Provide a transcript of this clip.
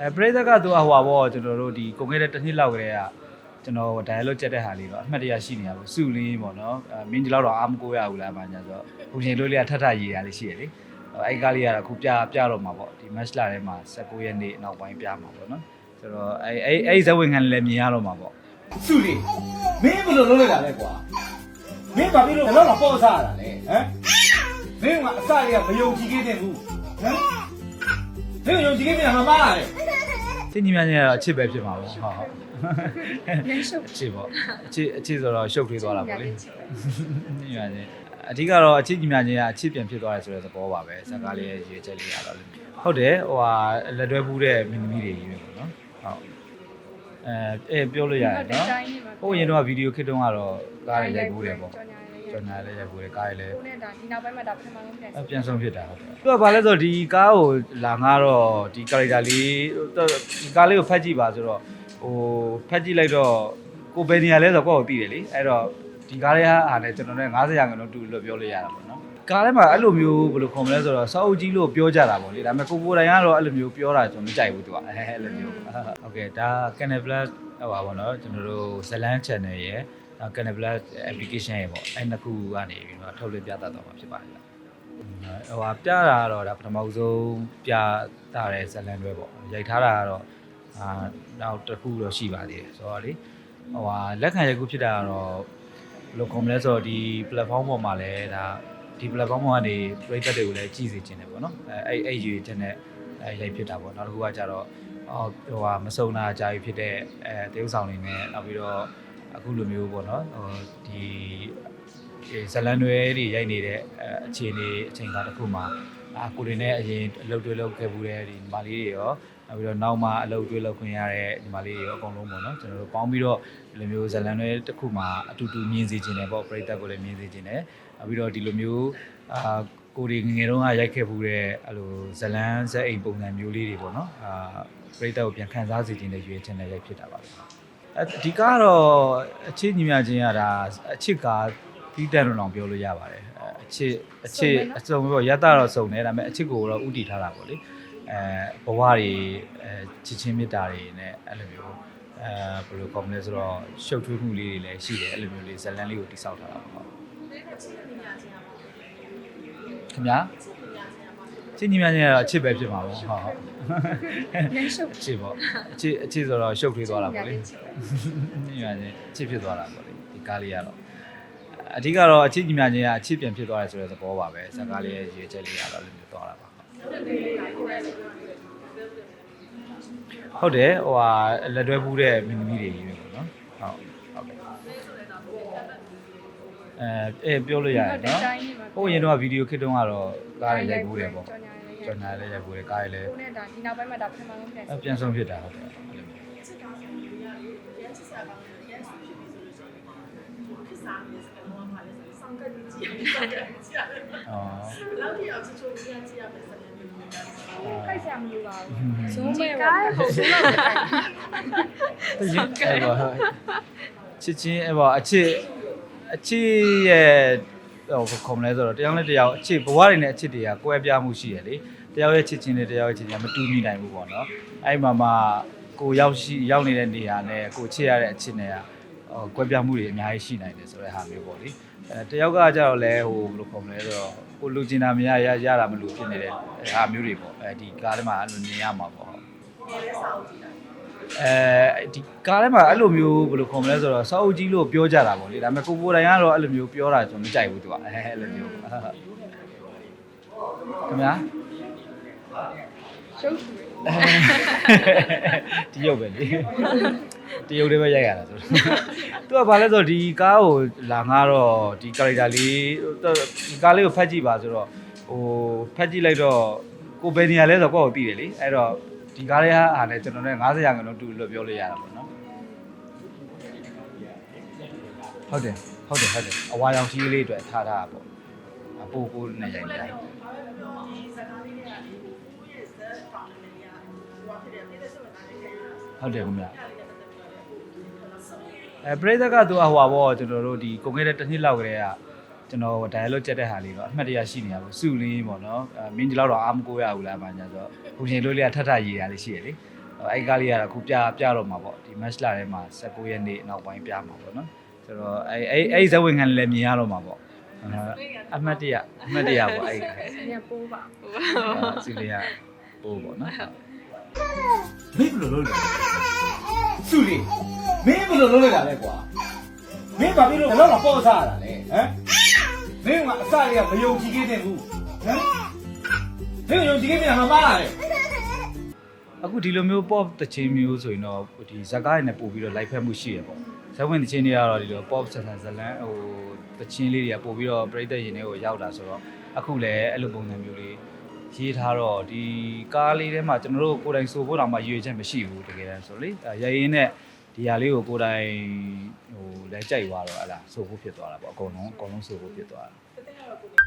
အဲပရိသတ်ကသူအဟွာပေါ့ကျွန်တော်တို့ဒီကုန်ခဲ့တဲ့တစ်နှစ်လောက်ကလေးကကျွန်တော် dialogue ကြက်တဲ့ဟာလေးတော့အမှတ်တရရှိနေရပေါ့စုလင်းပေါ့နော်အဲမင်းဒီလောက်တော့အားမကိုရဘူးလားဘာညာဆိုတော့ဘုရင်တို့လေးကထထရေးရလေးရှိရလေအဲ့ကားလေးကတော့အခုပြပြတော့မှာပေါ့ဒီ match လာထဲမှာ19ရက်နေ့နောက်ပိုင်းပြမှာပေါ့နော်ဆိုတော့အဲ့အဲ့အဲ့ဇဝင်ခံလည်းမြင်ရတော့မှာပေါ့စုလေးမင်းဘယ်လိုလုပ်လိုက်တာလဲကွာမင်းဘာဖြစ်လို့ဘယ်တော့မှပေါ့စားရတာလဲဟမ်မင်းကအစတွေကမယုံကြည်ခဲ့တဲ့ဘူးဟမ် မင်းယုံကြည်ခဲ့တဲ့မှာမားရတယ်တင်းညီမညာတော့အချစ်ပဲဖြစ်မှာပေါ့ဟုတ်ဟုတ်အချစ်ပေါ့အချစ်အချစ်ဆိုတော့ရှုပ်ထွေးသွားတာပေါ့လေညီမညာအဓိကတော့အချစ်ညီမညာကအချစ်ပြန်ဖြစ်သွားတယ်ဆိုတဲ့သဘောပါပဲစကားလေးရဲ့ရွေးချက်လေးကတော့ဟုတ်တယ်ဟိုဟာလက်တွဲဘူးတဲ့မင်းသမီးတွေကြီးပဲပေါ့နော်ဟုတ်အဲအဲပြောလို့ရတယ်နော်ဟိုရင်တော့ဗီဒီယိုခစ်တုန်းကတော့ကားတွေရိုက်ဘူးတယ်ပေါ့ ကျွန်တော်လည်းရိုက်ဖို့လေကားရလေကိုနဲ့ဒါဒီနောက်ပိုင်းမှာဒါပထမဆုံးပြန်ဆက်ပြန်ဆုံးဖြစ်တာဟုတ်တယ်သူကဘာလဲဆိုတော့ဒီကားကိုလာငါတော့ဒီ character လေးဒီကားလေးကိုဖတ်ကြည့်ပါဆိုတော့ဟိုဖတ်ကြည့်လိုက်တော့ကိုဘယ်နေရာလဲဆိုတော့ကိုယ့်ကိုသိတယ်လေအဲ့တော့ဒီကားလေးဟာအားလည်းကျွန်တော်နဲ့90ရာခိုင်နှုန်းတူလို့ပြောလို့ရတာပေါ့နော်ကားထဲမှာအဲ့လိုမျိုးဘယ်လိုခေါ်မလဲဆိုတော့စောအုပ်ကြီးလို့ပြောကြတာပေါ့လေဒါပေမဲ့ကိုကိုတိုင်ကတော့အဲ့လိုမျိုးပြောတာကျွန်တော်မကြိုက်ဘူးသူကအဲ့လိုမျိုးဟုတ်ကဲ့ဒါ Canal Plus ဟိုပါပေါ့နော်ကျွန်တော်တို့ဇလန်း channel ရဲ့ Canal Plus application ရဲ့ပေါ့အဲ့နှစ်ခုကနေပြီးတော့ထုတ်လွှင့်ပြသတော့မှာဖြစ်ပါတယ်ဟိုဟာပြတာကတော့ဒါပထမဆုံးပြတာတဲ့ဇလန်တွဲပေါ့ရိုက်ထားတာကတော့အာနောက်တစ်ခုတော့ရှိပါသေးတယ်ဆိုတော့လေဟိုဟာလက်ခံရိုက်ခုဖြစ်တာကတော့ဘယ်လိုကောမလဲဆိုတော့ဒီ platform ပေါ်မှာလည်းဒါဒီ platform ပေါ်ကနေပရိသတ်တွေကိုလည်းကြည့်စေချင်တယ်ပေါ့နော်အဲအဲ့အဲ့ရွေတဲ့နဲ့အဲရိုက်ဖြစ်တာပေါ့နောက်တစ်ခုကကြတော့ဟိုဟိုဟာမစုံနာအကြာကြီးဖြစ်တဲ့အဲတရုပ်ဆောင်တွေနဲ့နောက်ပြီးတော့ အခုလိုမျိုးပေါ့နော်ဟိုဒီဒီဇလန်တွေတွေရိုက်နေတဲ့အဲအခြေအနေအချိန်ကာလတစ်ခုမှာအာကိုတွေနဲ့အရင်အလုပ်တွေလုပ်ခဲ့ဘူးတဲ့ဒီညီမလေးတွေရောနောက်ပြီးတော့နောက်မှအလုပ်တွေလုပ်ခွင့်ရတဲ့ညီမလေးတွေရောအကုန်လုံးပေါ့နော်ကျွန်တော်တို့ပေါင်းပြီးတော့ဒီလိုမျိုးဇလန်တွေတစ်ခုမှာအတူတူမြင်စေခြင်းတယ်ပေါ့ပရိသတ်ကိုလည်းမြင်စေခြင်းတယ်နောက်ပြီးတော့ဒီလိုမျိုးအာကိုတွေငယ်ငယ်တုန်းကရိုက်ခဲ့ဘူးတဲ့အဲ့လိုဇလန်ဇက်အိမ်ပုံစံမျိုးလေးတွေပေါ့နော်အာပရိသတ်ကိုပြန်ခံစားစေခြင်းနဲ့ရွေးခြင်းနဲ့ရိုက်ဖြစ်တာပါပဲ အဒီကားကတော့အချစ်ညီမချင်းရတာအချစ်ကားပြီးတန်လို့အောင်ပြောလို့ရပါတယ်အဲအချစ်အချစ်အစုံပြီးတော့ရတတော့စုံတယ်ဒါပေမဲ့အချစ်ကိုတော့ဥတည်ထားတာပေါ့လေအဲဘဝတွေအဲချစ်ချင်းမေတ္တာတွေနဲ့အဲ့လိုမျိုးအဲဘယ်လိုကောမလဲဆိုတော့ရှုပ်ထွေးမှုလေးတွေလည်းရှိတယ်အဲ့လိုမျိုးလေးဇလန်လေးကိုတိစောက်ထားတာပေါ့ခင်ဗျာ ချစ်ညီမချင်းကတော့အချစ်ပဲဖြစ်မှာပေါ့ဟုတ်ဟုတ်ပြန်ရှုပ်အချစ်ပေါ့အချစ်အချစ်ဆိုတော့ရှုပ်ထွေးသွားတာပေါ့လေညီမချင်းအချစ်ဖြစ်သွားတာပေါ့လေဒီကားလေးကတော့အဓိကတော့အချစ်ညီမချင်းကအချစ်ပြန်ဖြစ်သွားတယ်ဆိုတဲ့သဘောပါပဲဇာတ်ကားလေးရဲ့ရည်ချက်လေးကတော့လည်းမျိုးသွားတာပါဟုတ်တယ်ဟိုဟာလက်တွဲဘူးတဲ့မင်းသမီးတွေကြီးပဲပေါ့နော်ဟုတ်ဟုတ်ကဲ့ အဲအဲပြောလို့ရတယ်နော်ဟိုရင်တော့ဗီဒီယိုခစ်တုန်းကတော့ကားတွေရိုက်ဘူးတယ်ပေါ့ကျွန်တော်လည်းရိုက်ဘူးတယ်ကားတွေလည်းကိုနဲ့ဒါဒီနောက်ပိုင်းမှာဒါပထမဆုံးပြန်အပြန်ဆုံးဖြစ်တာဟုတ်တယ်အော်ခိုက်ဆရာမလို့ပါဘူးဇုံးဇုံးမဲ့မဲ့ပါပုံစံတော့ခိုက်အဲ့ပါချစ်ချင်းအဲ့ပါအချစ် အချစ်ရဲ့ဟိုခုံလဲဆိုတော့တယောက်နဲ့တယောက်အချစ်ဘဝတွေနဲ့အချစ်တွေကကွဲပြားမှုရှိရလေတယောက်ရဲ့ချစ်ချင်းနဲ့တယောက်ရဲ့ချစ်ချင်းကမတူညီနိုင်ဘူးပေါ့နော်အဲ့မှာမှကိုရောက်ရှိရောက်နေတဲ့နေရာနဲ့ကိုချစ်ရတဲ့အချစ်နဲ့ကဟိုကွဲပြားမှုတွေအများကြီးရှိနိုင်တယ်ဆိုတဲ့ဟာမျိုးပေါ့လေအဲတယောက်ကကြတော့လဲဟိုဘယ်လိုခုံလဲဆိုတော့ကိုလူကျင်တာမရရရတာမလို့ဖြစ်နေတဲ့ဟာမျိုးတွေပေါ့အဲဒီကားထဲမှာအဲ့လိုမြင်ရမှာပေါ့ အဲဒီကားထဲမှာအဲ့လိုမျိုးဘယ်လိုခေါ်မလဲဆိုတော့စောက်အုပ်ကြီးလို့ပြောကြတာပေါ့လေဒါပေမဲ့ကိုကိုတိုင်ကတော့အဲ့လိုမျိုးပြောတာကျွန်တော်မကြိုက်ဘူးသူကအဲအဲ့လိုမျိုးခင်ဗျာရှုပ်ဒီရုပ်ပဲလေဒီရုပ်လေးပဲရိုက်ရတာဆိုသူကဘာလဲဆိုတော့ဒီကားကိုလာငါတော့ဒီ character လေးဒီကားလေးကိုဖတ်ကြည့်ပါဆိုတော့ဟိုဖတ်ကြည့်လိုက်တော့ကိုဘယ်နေရာလဲဆိုတော့ကိုယ့်ကိုသိတယ်လေအဲ့တော့ ဒီကားလေးဟာအားနဲ့ကျွန်တော်နဲ့90ရာခိုင်နှုန်းတူလို့ပြောလို့ရတာပေါ့နော်ဟုတ်တယ်ဟုတ်တယ်ဟုတ်တယ်အဝါရောင်ကြီးလေးအတွက်ထားထားတာပေါ့အပိုကိုနဲ့ရိုက်နေတာဟုတ်တယ်ခင်ဗျအဲပရိသတ်ကသူအဟွာပေါ့ကျွန်တော်တို့ဒီကုန်ခဲ့တဲ့တစ်နှစ်လောက်ကလေးက ကျွန်တော် dialogue ကြက်တဲ့ဟာလေးတော့အမှတ်တရရှိနေတာပေါ့စုလင်းပေါ့နော်အဲမင်းဒီလောက်တော့အားမကိုရဘူးလားဘာညာဆိုတော့ဘုရင်တို့လေးကထထရေးရလေးရှိရလေအဲ့ကားလေးကတော့အခုပြပြတော့မှာပေါ့ဒီ match လာထဲမှာ19ရက်နေ့နောက်ပိုင်းပြမှာပေါ့နော်ဆိုတော့အဲ့အဲ့အဲ့ဇဝင်ခံလည်းမြင်ရတော့မှာပေါ့အမှတ်တရအမှတ်တရပေါ့အဲ့ညပိုးပါစီလေးကပို့ပေါ့နော်မင်းဘယ်လိုလုပ်လဲစုလေးမင်းဘယ်လိုလုပ်လိုက်တာလဲကွာမင်းဘာဖြစ်လို့ဘယ်တော့မှပေါ့စားရတာလဲဟမ် မင်းကအစလေးကမယုံကြည်ခဲ့တဲ့ဘူးဟမ်မင်းယုံကြည်ခဲ့ပြန်မှာပါလားလေအခုဒီလိုမျိုး pop တချင်းမျိုးဆိုရင်တော့ဒီဇာတ်ကားတွေနဲ့ပို့ပြီးတော့ live ဖက်မှုရှိရပေါ့ဇက်ဝင်တချင်းတွေကတော့ဒီလို pop ဆန်ဆန်ဇလန်ဟိုတချင်းလေးတွေကပို့ပြီးတော့ပြိတ္တရင်တွေကိုရောက်တာဆိုတော့အခုလည်းအဲ့လိုပုံစံမျိုးလေးရေးထားတော့ဒီကားလေးထဲမှာကျွန်တော်တို့ကိုယ်တိုင်ဆိုဖို့တောင်မှရွေချက်မရှိဘူးတကယ်တမ်းဆိုလေရရင်နဲ့ ဒီဟာလေးကိုကိုယ်တိုင်ဟိုလဲကြိုက်သွားတော့ဟလာဆိုဖို့ဖြစ်သွားတာပေါ့အကုန်လုံးအကုန်လုံးဆိုဖို့ဖြစ်သွားတာ